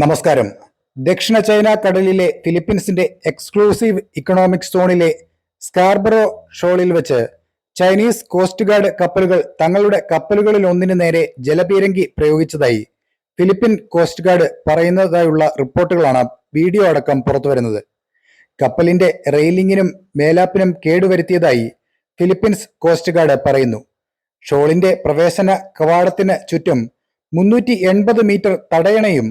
നമസ്കാരം. ദക്ഷിണ ചൈന കടലിലെ ഫിലിപ്പീൻസിന്റെ എക്സ്ക്ലൂസീവ് ഇക്കണോമിക് സോണിലെ സ്കാർബറോ ഷോളിൽ വെച്ച് ചൈനീസ് കോസ്റ്റ് ഗാർഡ് കപ്പലുകൾ തങ്ങളുടെ കപ്പലുകളിൽ ഒന്നിനു നേരെ ജലപീരങ്കി പ്രയോഗിച്ചതായി ഫിലിപ്പിൻ കോസ്റ്റ് ഗാർഡ് പറയുന്നതായുള്ള റിപ്പോർട്ടുകളാണ് വീഡിയോ അടക്കം പുറത്തുവരുന്നത്. കപ്പലിന്റെ റെയിലിംഗിനും മേലാപ്പിനും കേടുവരുത്തിയതായി ഫിലിപ്പീൻസ് കോസ്റ്റ് ഗാർഡ് പറയുന്നു. ഷോളിന്റെ പ്രവേശന കവാടത്തിന് ചുറ്റും മുന്നൂറ്റി മീറ്റർ തടയണയും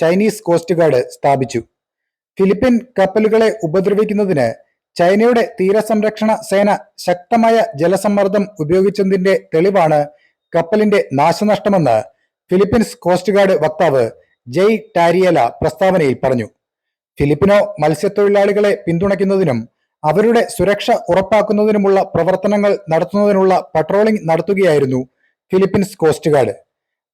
ചൈനീസ് കോസ്റ്റ് ഗാർഡ് സ്ഥാപിച്ചു. ഫിലിപ്പിൻ കപ്പലുകളെ ഉപദ്രവിക്കുന്നതിന് ചൈനയുടെ തീരസംരക്ഷണ സേന ശക്തമായ ജലസമ്മർദ്ദം ഉപയോഗിച്ചതിന്റെ തെളിവാണ് കപ്പലിന്റെ നാശനഷ്ടമെന്ന് ഫിലിപ്പീൻസ് കോസ്റ്റ് ഗാർഡ് വക്താവ് ജയ് ടാരിയല പ്രസ്താവനയിൽ പറഞ്ഞു. ഫിലിപ്പിനോ മത്സ്യത്തൊഴിലാളികളെ പിന്തുണയ്ക്കുന്നതിനും അവരുടെ സുരക്ഷ ഉറപ്പാക്കുന്നതിനുമുള്ള പ്രവർത്തനങ്ങൾ നടത്തുന്നതിനുള്ള പട്രോളിംഗ് നടത്തുകയായിരുന്നു ഫിലിപ്പീൻസ് കോസ്റ്റ് ഗാർഡ്.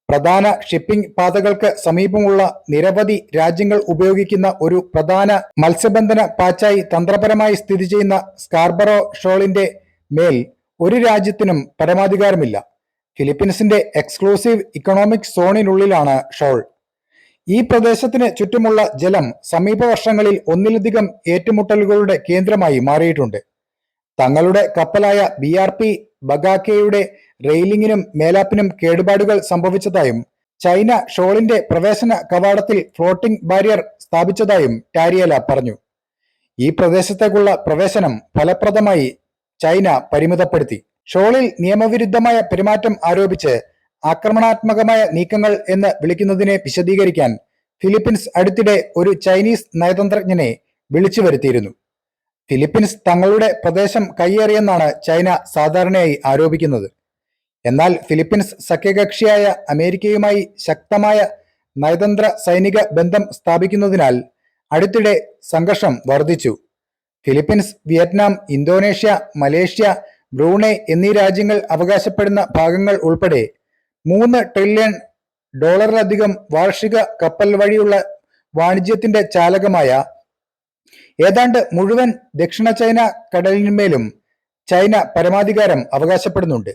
പ്രധാന ഷിപ്പിംഗ് പാതകൾക്ക് സമീപമുള്ള നിരവധി രാജ്യങ്ങൾ ഉപയോഗിക്കുന്ന ഒരു പ്രധാന മത്സ്യബന്ധന പാച്ചായി തന്ത്രപരമായി സ്ഥിതി ചെയ്യുന്ന സ്കാർബറോ ഷോളിന്റെ മേൽ ഒരു രാജ്യത്തിനും പരമാധികാരമില്ല. ഫിലിപ്പീൻസിന്റെ എക്സ്ക്ലൂസീവ് ഇക്കണോമിക് സോണിനുള്ളിലാണ് ഷോൾ. ഈ പ്രദേശത്തിന് ചുറ്റുമുള്ള ജലം സമീപ വർഷങ്ങളിൽ ഒന്നിലധികം ഏറ്റുമുട്ടലുകളുടെ കേന്ദ്രമായി മാറിയിട്ടുണ്ട്. തങ്ങളുടെ കപ്പലായ ബി ആർ പി ബഗാക്കയുടെ റെയിലിംഗിനും മേലാപ്പിനും കേടുപാടുകൾ സംഭവിച്ചതായും ചൈന ഷോളിന്റെ പ്രവേശന കവാടത്തിൽ ഫ്ലോട്ടിംഗ് ബാരിയർ സ്ഥാപിച്ചതായും ടാരിയല പറഞ്ഞു. ഈ പ്രദേശത്തേക്കുള്ള പ്രവേശനം ഫലപ്രദമായി ചൈന പരിമിതപ്പെടുത്തി. ഷോളിൽ നിയമവിരുദ്ധമായ പെരുമാറ്റം ആരോപിച്ച് ആക്രമണാത്മകമായ നീക്കങ്ങൾ എന്ന് വിളിക്കുന്നതിനെ വിശദീകരിക്കാൻ ഫിലിപ്പീൻസ് അടുത്തിടെ ഒരു ചൈനീസ് നയതന്ത്രജ്ഞനെ വിളിച്ചു വരുത്തിയിരുന്നു ഫിലിപ്പീൻസ് തങ്ങളുടെ പ്രദേശം കൈയേറിയെന്നാണ് ചൈന സാധാരണയായി ആരോപിക്കുന്നത്. എന്നാൽ ഫിലിപ്പീൻസ് സഖ്യകക്ഷിയായ അമേരിക്കയുമായി ശക്തമായ നയതന്ത്ര സൈനിക ബന്ധം സ്ഥാപിക്കുന്നതിനാൽ അടുത്തിടെ സംഘർഷം വർദ്ധിച്ചു Philippines Vietnam Indonesia Malaysia Brunei എന്നീ രാജ്യങ്ങൾ അവകാശപ്പെടുന്ന ഭാഗങ്ങൾ ഉൾപ്പെടെ മൂന്ന് ട്രില്യൺ ഡോളറിലധികം വാർഷിക കപ്പൽ വഴിയുള്ള വാണിജ്യത്തിന്റെ ചാലകമായ ഏതാണ്ട് മുഴുവൻ ദക്ഷിണ ചൈന കടലിന്മേലും ചൈന പരമാധികാരം അവകാശപ്പെടുന്നുണ്ട്.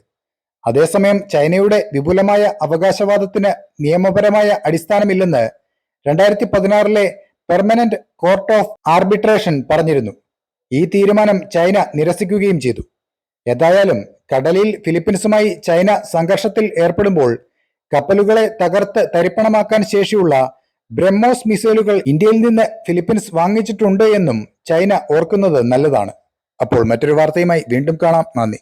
അതേസമയം ചൈനയുടെ വിപുലമായ അവകാശവാദത്തിന് നിയമപരമായ അടിസ്ഥാനമില്ലെന്ന് രണ്ടായിരത്തി പതിനാറിലെ പെർമനന്റ് കോർട്ട് ഓഫ് ആർബിട്രേഷൻ പറഞ്ഞിരുന്നു. ഈ തീരുമാനം ചൈന നിരസിക്കുകയും ചെയ്തു. ഏതായാലും കടലിൽ ഫിലിപ്പീൻസുമായി ചൈന സംഘർഷത്തിൽ ഏർപ്പെടുമ്പോൾ കപ്പലുകളെ തകർത്ത് തരിപ്പണമാക്കാൻ ശേഷിയുള്ള ബ്രഹ്മോസ് മിസൈലുകൾ ഇന്ത്യയിൽ നിന്ന് ഫിലിപ്പീൻസ് വാങ്ങിച്ചിട്ടുണ്ട് എന്നും ചൈന ഓർക്കുന്നത് നല്ലതാണ്. അപ്പോൾ മറ്റൊരു വാർത്തയുമായി വീണ്ടും കാണാം. നന്ദി.